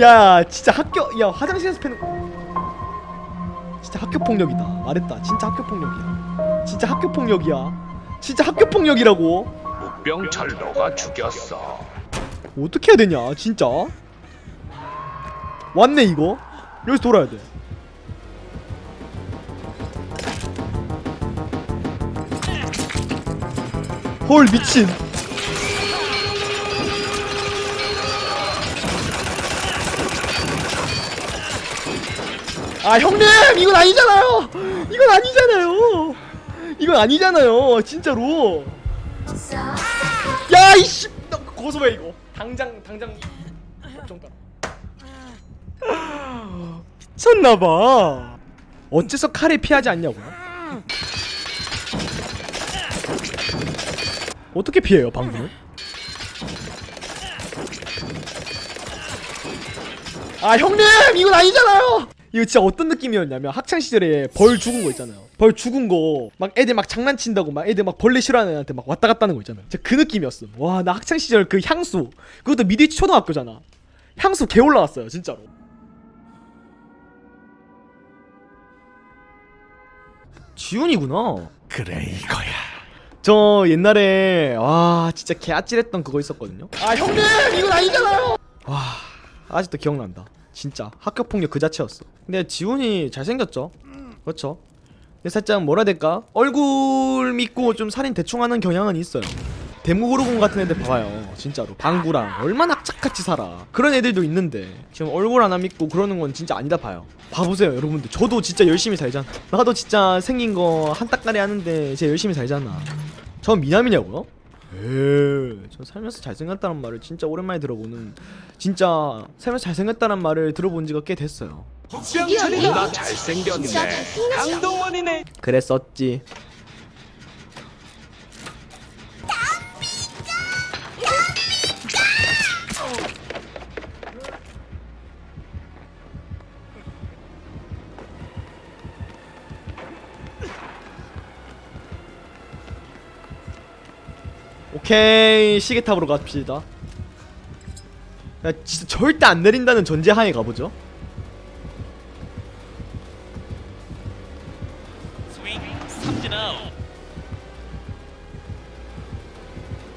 야 진짜 학교 야 화장실에서 패는 진짜 학교 폭력이다. 말했다. 진짜 학교 폭력이야. 진짜 학교 폭력이야. 진짜 학교 폭력이라고. 병철 너가 죽였어. 어떻게 해야 되냐 진짜? 왔네 이거. 여기서 돌아야 돼 헐 미친. 아 형님! 이건 아니잖아요! 이건 아니잖아요! 이건 아니잖아요 진짜로! 야 이씨! 너 고소해 이거. 당장 당장 법정 따라 미쳤나봐. 어째서 칼에 피하지 않냐고요? 어떻게 피해요 방금은? 아 형님! 이건 아니잖아요 이거 진짜 어떤 느낌이었냐면 학창 시절에 벌 죽은 거 있잖아요. 벌 죽은 거 막 애들 막 장난친다고 막 애들 막 벌레 싫어하는 애한테 막 왔다 갔다 하는 거 있잖아요. 진짜 그 느낌이었어. 와 나 학창 시절 그 향수. 그것도 미디치 초등학교잖아. 향수 개 올라왔어요 진짜로. 지훈이구나. 그래 이거야. 저 옛날에 와 진짜 개 아찔했던 그거 있었거든요. 아 형님! 이건 아니잖아요! 와 아직도 기억난다 진짜 학교 폭력 그 자체였어. 근데 지훈이 잘생겼죠? 그렇죠? 근데 살짝 뭐라 해야 될까? 얼굴 믿고 좀 살인 대충 하는 경향은 있어요. 대무호르몬 같은 애들 봐봐요 진짜로. 방구랑. 얼마나 악착같이 살아. 그런 애들도 있는데. 지금 얼굴 하나 믿고 그러는 건 진짜 아니다 봐요. 봐보세요 여러분들. 저도 진짜 열심히 살잖아. 나도 진짜 생긴 거 한 따까리 하는데 진짜 열심히 살잖아. 전 미남이냐고요? 에이 저 살면서 잘생겼다는 말을 진짜 오랜만에 들어보는 진짜 살면서 잘생겼다는 말을 들어본 지가 꽤 됐어요 나 잘생겼네. 강동원이네. 그랬었지 오케이 시계탑으로 갑시다 야 진짜 절대 안 내린다는 전제하에 가보죠 스윙 삼진 아웃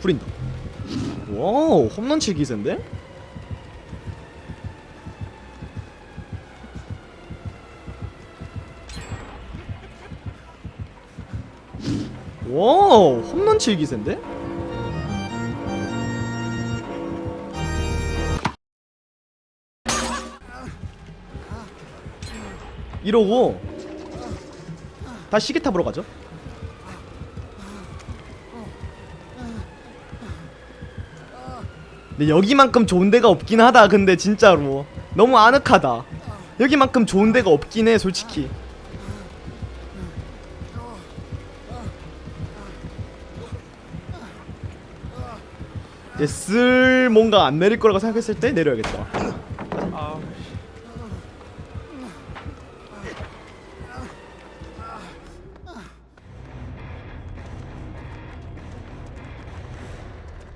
뿌린다. 와우, 홈런 칠 기세인데? 와우, 홈런 칠 기세인데? 이러고 다시 시계 탑으로 가죠. 근데 여기만큼 좋은 데가 없긴 하다 근데 진짜로. 너무 아늑하다. 여기만큼 좋은 데가 없긴 해 솔직히. 이제 슬 뭔가 안 내릴 거라고 생각했을 때 내려야겠다